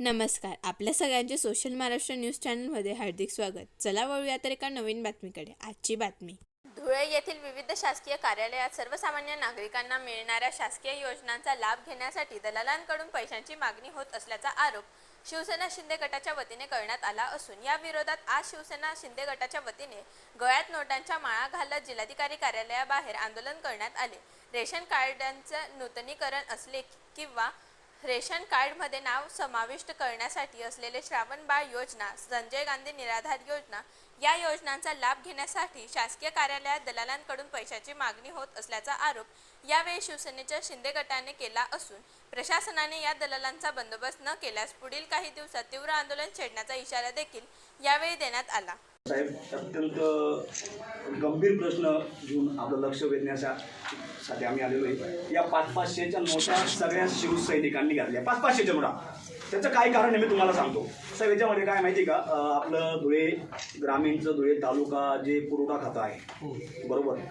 नमस्कार. आपल्या सगळ्यांचे सोशल महाराष्ट्र न्यूज चॅनलमध्ये हार्दिक स्वागत. चला वळूया तर एका नवीन बातमीकडे. आजची बातमी. धुळे येथील विविध शासकीय कार्यालयात सर्वसामान्य नागरिकांना मिळणाऱ्या शासकीय योजनांचा लाभ घेण्यासाठी दलालांकडून पैशांची मागणी होत असल्याचा आरोप शिवसेना शिंदे गटाच्या वतीने करण्यात आला असून या विरोधात आज शिवसेना शिंदे गटाच्या वतीने गळ्यात नोटांच्या माळा घालत जिल्हाधिकारी कार्यालयाबाहेर आंदोलन करण्यात आले. रेशन कार्डांचं नूतनीकरण असले किंवा रेशन कार्डमध्ये नाव समाविष्ट करण्यासाठी असलेले श्रावण बाळ योजना संजय गांधी निराधार योजना या योजनांचा लाभ घेण्यासाठी शासकीय कार्यालयात दलालांकडून पैशाची मागणी होत असल्याचा आरोप यावेळी शिवसेनेच्या शिंदे गटाने केला असून प्रशासनाने या दलालांचा बंदोबस्त न केल्यास पुढील काही दिवसात तीव्र आंदोलन छेडण्याचा इशारा देखील यावेळी देण्यात आला. साहेब अत्यंत गंभीर प्रश्न घेऊन आपलं लक्ष वेधण्याचा साठी आम्ही आलेलो आहे. या पाच पाचशेच्या नोटा सगळ्या शिवसैनिकांनी घातल्या. पाच पाचशेच्या नोटा. त्याचं काय कारण आहे मी तुम्हाला सांगतो. साहेब याच्यामध्ये काय माहिती का? आपलं धुळे ग्रामीणचं धुळे तालुका जे पुरवठा खातं आहे. बरोबर? अं,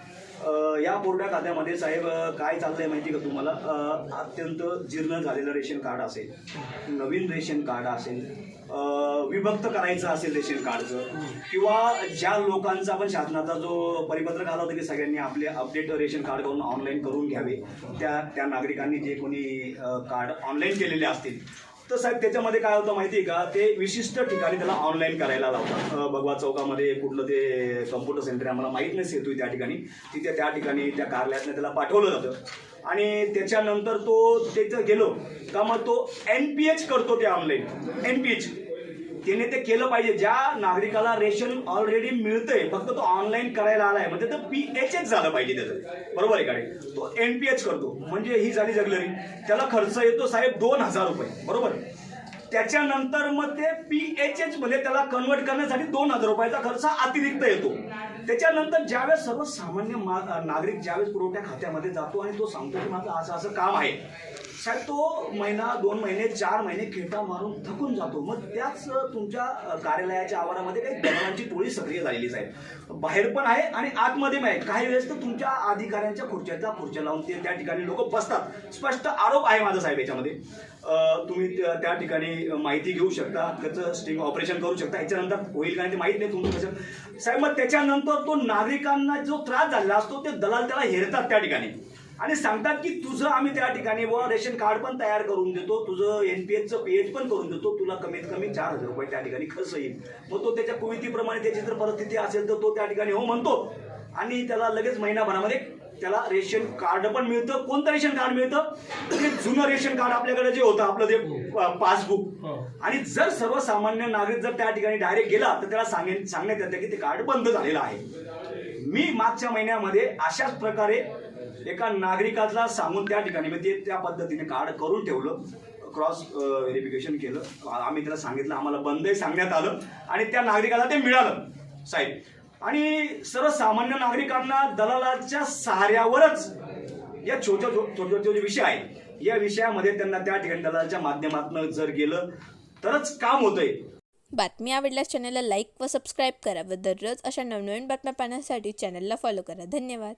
या कोरड्या खात्यामध्ये साहेब काय चाललंय माहिती का तुम्हाला? अत्यंत जीर्ण झालेलं रेशन कार्ड असेल नवीन रेशन कार्ड असेल विभक्त करायचं असेल रेशन कार्डचं किंवा ज्या लोकांचा आपण शासनाचा जो परिपत्रक आला होता की सगळ्यांनी आपले अपडेट रेशन कार्ड करून ऑनलाईन करून घ्यावे त्या त्या नागरिकांनी जे कोणी कार्ड ऑनलाईन केलेले असतील तर साहेब त्याच्यामध्ये काय होतं माहिती आहे का? ते विशिष्ट ठिकाणी त्याला ऑनलाईन करायला लावतात. भगवा चौकामध्ये कुठलं ते कम्प्युटर सेंटर आहे आम्हाला माहीत नाही सेतू त्या ठिकाणी. तिथे त्या ठिकाणी त्या कार्यालयातनं त्याला पाठवलं जातं. आणि त्याच्यानंतर तो त्याचं गेलो. का मग तो एन पी एच करतो ते ऑनलाईन एन पी एच त्याने ते केलं पाहिजे. ज्या नागरिकाला रेशन ऑलरेडी मिळतंय फक्त तो ऑनलाईन करायला आलाय म्हणजे तर पी एच एच झालं पाहिजे त्याचं. बरोबर आहे का तो एन पी एच करतो. म्हणजे ही झाली जगलरी त्याला खर्च येतो साहेब दोन हजार रुपये. बरोबर? त्याच्यानंतर मग ते पी एच एच मध्ये त्याला कन्वर्ट करण्यासाठी दोन हजार रुपयाचा खर्च अतिरिक्त येतो. त्याच्यानंतर ज्यावेळेस सर्वसामान्य मा- नागरिक ज्यावेळेस पुरवठ्या खात्यामध्ये जातो आणि तो सांगतो की माझं असं असं काम आहे. साहेब तो महिना दोन महिने चार महिने खेटा मारून थकून जातो. मग त्याच तुमच्या कार्यालयाच्या आवारामध्ये काही दलालांची टोळी सक्रिय झालेली साहेब. बाहेर पण आहे आणि आतमध्ये पण आहे. काही वेळेस तर तुमच्या अधिकाऱ्यांच्या खुर्च्याचा खुर्च्या लावून ते त्या ठिकाणी लोक बसतात. स्पष्ट आरोप आहे माझा साहेब याच्यामध्ये. तुम्ही त्या ठिकाणी ठिकाणी माहिती घेऊ शकता त्याचं स्टिंग ऑपरेशन करू शकता. याच्यानंतर होईल का ते माहीत नाही तुमचं कसं. साहेब मग त्याच्यानंतर तो नागरिकांना जो त्रास झालेला असतो ते दलाल त्याला हेरतात त्या ठिकाणी. आणि सांगतात की तुझं आम्ही त्या ठिकाणी व रेशन कार्ड पण तयार करून देतो तुझं एन पी एचचं पी एच पण करून देतो तुला कमीत कमी चार हजार रुपये त्या ठिकाणी खर्च येईल. मग तो त्याच्या कुवितीप्रमाणे त्याची जर परिस्थिती असेल तर तो त्या ठिकाणी हो म्हणतो. आणि त्याला लगेच महिनाभरामध्ये त्याला रेशन कार्ड पण मिळतं. कोणतं रेशन कार्ड मिळतं? ते जुनं रेशन कार्ड आपल्याकडे जे होतं आपलं ते पासबुक. आणि जर सर्वसामान्य नागरिक जर त्या ठिकाणी डायरेक्ट गेला तर त्याला सांगेन सांगण्यात येतं की ते कार्ड बंद झालेलं आहे. मी मागच्या महिन्यामध्ये अशाच प्रकारे एका नागरिकाला सांगून त्या ठिकाणी म्हणजे ते त्या पद्धतीने कार्ड करून ठेवलं क्रॉस व्हेरिफिकेशन केलं. आम्ही त्याला सांगितलं आम्हाला बंदही सांगण्यात आलं आणि त्या नागरिकाला ते मिळालं. साहेब आणि सर्वसामान्य नागरिकांना दलालाच्या सहाऱ्यावरच या छोट्या छोटे छोटे जे विषय आहेत. या विषयामध्ये त्यांना त्या ठिकाणी दलालाच्या माध्यमातून जर गेलं तरच काम होतंय. बातमी आवडल्यास चॅनलला लाईक व सबस्क्राईब करा व दररोज अशा नवनवीन बातम्या पाहण्यासाठी चॅनलला फॉलो करा. धन्यवाद.